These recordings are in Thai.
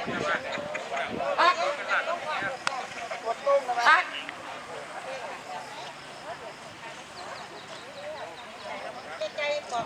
พักพักใจบอก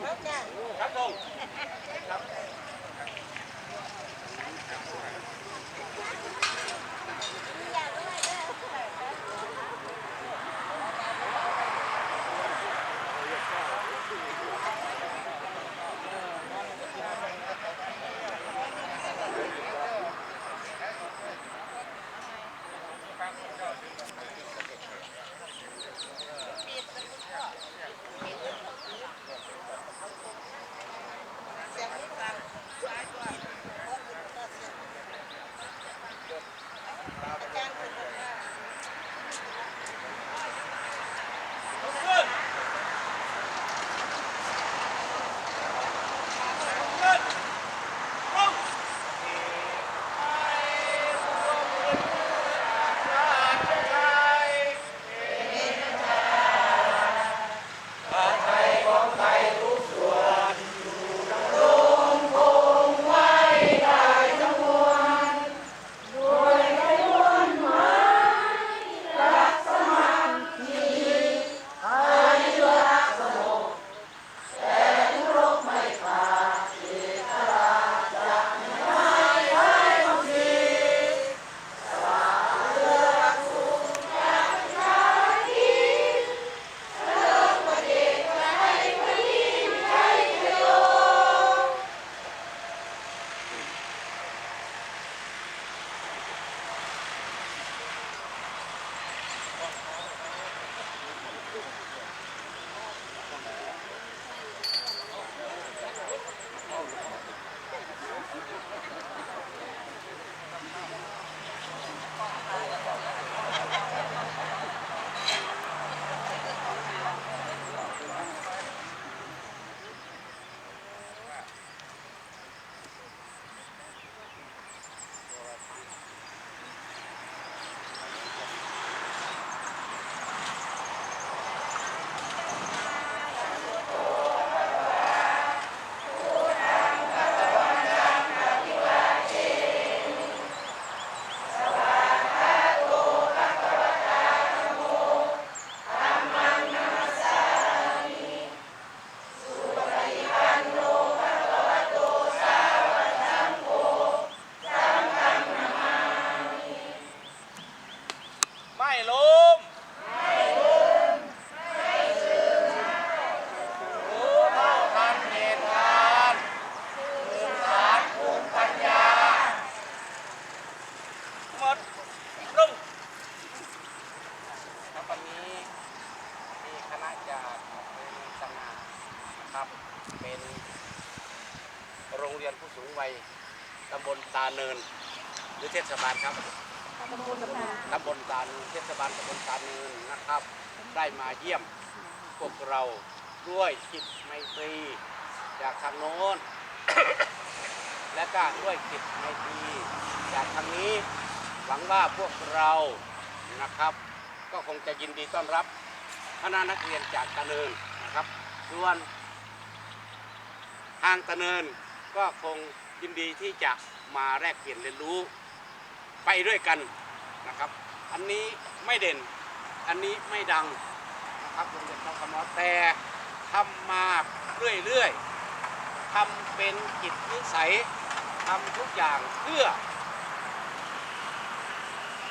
นะครับ เป็นโรงเรียนผู้สูงวัยตำบลตาเนินหรือเทศบาลครับตำบลตาเนินเทศบาลตำบลตาเนินนะครับ ได้มาเยี่ยมพวกเราด้วยจิตไมตรีจากทางโน้น และก็ด้วยจิตไมตรีจากทางนี้หวังว่าพวกเรานะครับ ก็คงจะยินดีต้อนรับคณะนักเรียนจากตะเนินนะครับส่วน ทางตะเนินก็คงยินดีที่จะมาแลกเปลี่ยนเรียนรู้ไปด้วยกันนะครับ อันนี้ไม่เด่น อันนี้ไม่ดังนะครับโรงเรียนต้องคำว่าแต่ทำมาเรื่อยๆทำเป็นกิจนิสัยทำทุกอย่างเพื่อ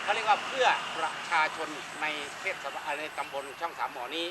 เขาเรียกว่าเพื่อประชาชนในเทศบาลในตำบลช่องสามหมอนี้